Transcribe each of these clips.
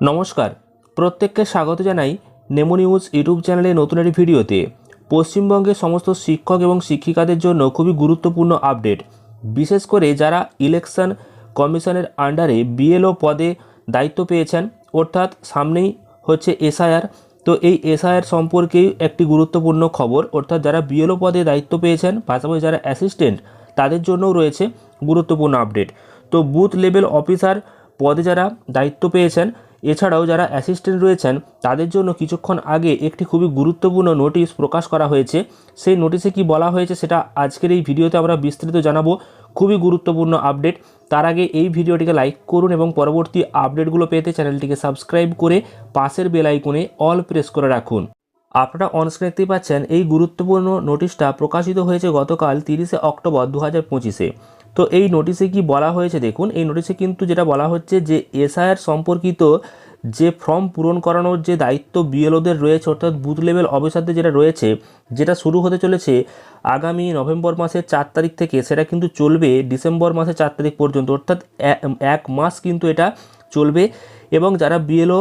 নমস্কার। প্রত্যেককে স্বাগত জানাই নেমো নিউজ ইউটিউব চ্যানেলে নতুন একটি ভিডিওতে। পশ্চিমবঙ্গের সমস্ত শিক্ষক এবং শিক্ষিকাদের জন্য খুবই গুরুত্বপূর্ণ আপডেট। বিশেষ করে যারা ইলেকশন কমিশনের আন্ডারে বিএলও পদে দায়িত্ব পেয়েছেন, অর্থাৎ সামনেই হচ্ছে এসআইআর। তো এই এসআইআর সম্পর্কেই একটি গুরুত্বপূর্ণ খবর, অর্থাৎ যারা বিএলও পদে দায়িত্ব পেয়েছেন, পাশাপাশি যারা অ্যাসিস্ট্যান্ট, তাদের জন্যও রয়েছে গুরুত্বপূর্ণ আপডেট। তো বুথ লেভেল অফিসার পদে যারা দায়িত্ব পেয়েছেন এছাড়াও যারা অ্যাসিস্ট্যান্ট রয়েছেন, তাদের জন্য কিছুক্ষণ আগে একটি খুবই গুরুত্বপূর্ণ নোটিশ প্রকাশ করা হয়েছে। সেই নোটিশে কি বলা হয়েছে সেটা আজকের এই ভিডিওতে আমরা বিস্তারিত জানাব। খুবই গুরুত্বপূর্ণ আপডেট তার আগে এই ভিডিওটিকে লাইক করুন এবং পরবর্তী আপডেটগুলো পেতে চ্যানেলটিকে সাবস্ক্রাইব করে পাশের বেল অল প্রেস করে রাখুন। আপনারা অনস্ক্রিন দেখতেই পাচ্ছেন, এই গুরুত্বপূর্ণ নোটিশটা প্রকাশিত হয়েছে গতকাল তিরিশে অক্টোবর দু হাজার পঁচিশে। তো এই নোটিশে কি বলা হয়েছে? দেখুন, এই নোটিশে কিন্তু যেটা বলা হচ্ছে যে এসআইআর সম্পর্কিত যে ফর্ম পূরণ করানোর যে দায়িত্ব বিএলওদের রয়েছে, অর্থাৎ বুথ লেভেল অফিসারদের যেটা রয়েছে, যেটা শুরু হতে চলেছে আগামী নভেম্বর মাসের চার তারিখ থেকে, সেটা কিন্তু চলবে ডিসেম্বর মাসের চার তারিখ পর্যন্ত, অর্থাৎ এক মাস কিন্তু এটা চলবে এবং যারা বিএলও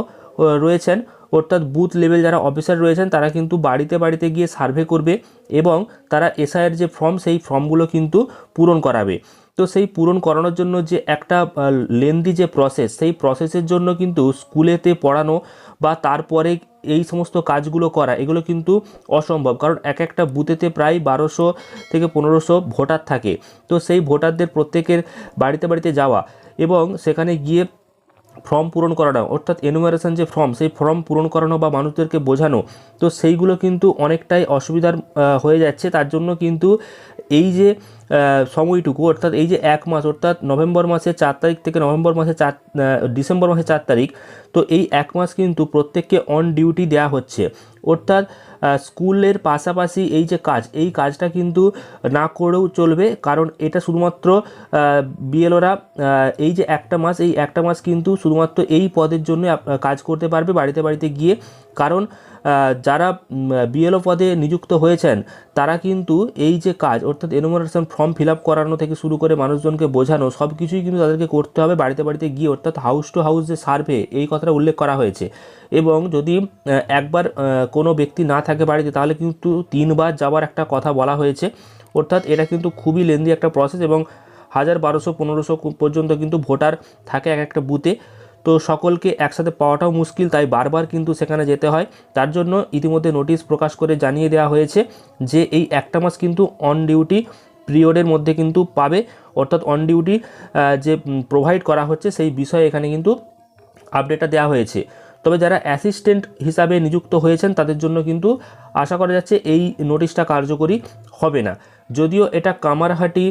রয়েছেন অর্থাৎ বুথ লেভেল যারা অফিসার রয়েছেন, তারা কিন্তু বাড়িতে বাড়িতে গিয়ে সার্ভে করবে এবং তারা এসআইয়ের যে ফর্ম সেই ফর্মগুলো কিন্তু পূরণ করাবে। তো সেই পূরণ করানোর জন্য যে একটা লেন্দি যে প্রসেস সেই প্রসেসের জন্য কিন্তু স্কুলেতে পড়ানো বা তারপরে এই সমস্ত কাজগুলো করা, এগুলো কিন্তু অসম্ভব। কারণ এক একটা বুথেতে প্রায় বারোশো থেকে পনেরোশো ভোটার থাকে। তো সেই ভোটারদের প্রত্যেকের বাড়িতে বাড়িতে যাওয়া এবং সেখানে গিয়ে ফর্ম পূরণ করানো, অর্থাৎ এনুমারেশন যে ফর্ম সেই ফর্ম পূরণ করানো বা মানুষদেরকে বোঝানো, তো সেইগুলো কিন্তু অনেকটাই অসুবিধার হয়ে যাচ্ছে। তার জন্য কিন্তু এই যে সময়টুকু, অর্থাৎ এই যে এক মাস, অর্থাৎ নভেম্বর মাসের চার তারিখ থেকে নভেম্বর মাসের চার ডিসেম্বর মাসের চার তারিখ, তো এই এক মাস কিন্তু প্রত্যেককে অন ডিউটি দেওয়া হচ্ছে। অর্থাৎ স্কুলের পাশাপাশি এই যে কাজ, এই কাজটা কিন্তু না করেও চলবে, কারণ এটা শুধুমাত্র বিএলওরা এই যে একটা মাস, এই একটা মাস কিন্তু শুধুমাত্র এই পদের জন্য কাজ করতে পারবে বাড়িতে বাড়িতে গিয়ে। কারণ যারা বিএলও পদে নিযুক্ত হয়েছেন, তারা কিন্তু এই যে কাজ, অর্থাৎ এনুমারেশন ফর্ম ফিল আপ করানো থেকে শুরু করে মানুষজনকে বোঝানো, সব কিছুই কিন্তু তাদেরকে করতে হবে বাড়িতে বাড়িতে গিয়ে, অর্থাৎ হাউস টু হাউস যে সার্ভে এই কথাটা উল্লেখ করা হয়েছে। এবং যদি একবার কোনো ব্যক্তি না থাকে বাড়িতে, তাহলে কিন্তু তিনবার যাওয়ার একটা কথা বলা হয়েছে। অর্থাৎ এটা কিন্তু খুবই লেন্দি একটা প্রসেস এবং হাজার বারোশো, পনেরোশো পর্যন্ত কিন্তু ভোটার থাকে এক একটা বুথে তো সকলকে একসাথে পাওয়াটাও মুশকিল, তাই বারবার কিন্তু সেখানে যেতে হয়। তার জন্য ইতিমধ্যে নোটিশ প্রকাশ করে জানিয়ে দেওয়া হয়েছে যে, এই একটা মাস কিন্তু অন ডিউটি পিরিয়ডের মধ্যে কিন্তু পাবে। অর্থাৎ অন ডিউটি যে প্রোভাইড করা হচ্ছে সেই বিষয়ে এখানে কিন্তু আপডেটটা দেওয়া হয়েছে। তবে যারা অ্যাসিস্ট্যান্ট হিসাবে নিযুক্ত হয়েছেন, তাদের জন্য কিন্তু আশা করা যাচ্ছে এই নোটিশটা কার্যকরী হবে না। যদিও এটা কামারহাটি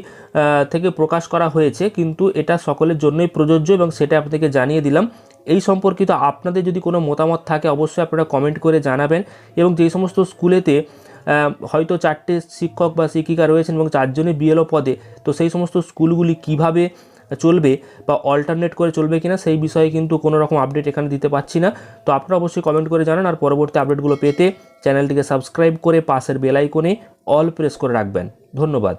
থেকে প্রকাশ করা হয়েছে, কিন্তু এটা সকলের জন্যই প্রযোজ্য এবং সেটা আপনাদেরকে জানিয়ে দিলাম। এই সম্পর্কিত আপনাদের যদি কোনো মতামত থাকে, অবশ্যই আপনারা কমেন্ট করে জানাবেন এবং যেই সমস্ত স্কুলেতে হয়তো চারটে শিক্ষক বা শিক্ষিকা রয়েছেন এবং চারজনই বিএলও পদে। তো সেই সমস্ত স্কুলগুলি কীভাবে চলবে বা অল্টারনেট করে চলবে কিনা সেই বিষয়ে কিন্তু কোনো রকম আপডেট এখানে দিতে পারছি না। তো আপনারা অবশ্যই কমেন্ট করে জানান আর পরবর্তী আপডেটগুলো পেতে চ্যানেলটিকে সাবস্ক্রাইব করে পাশের বেল আইকনে অল প্রেস করে রাখবেন। ধন্যবাদ।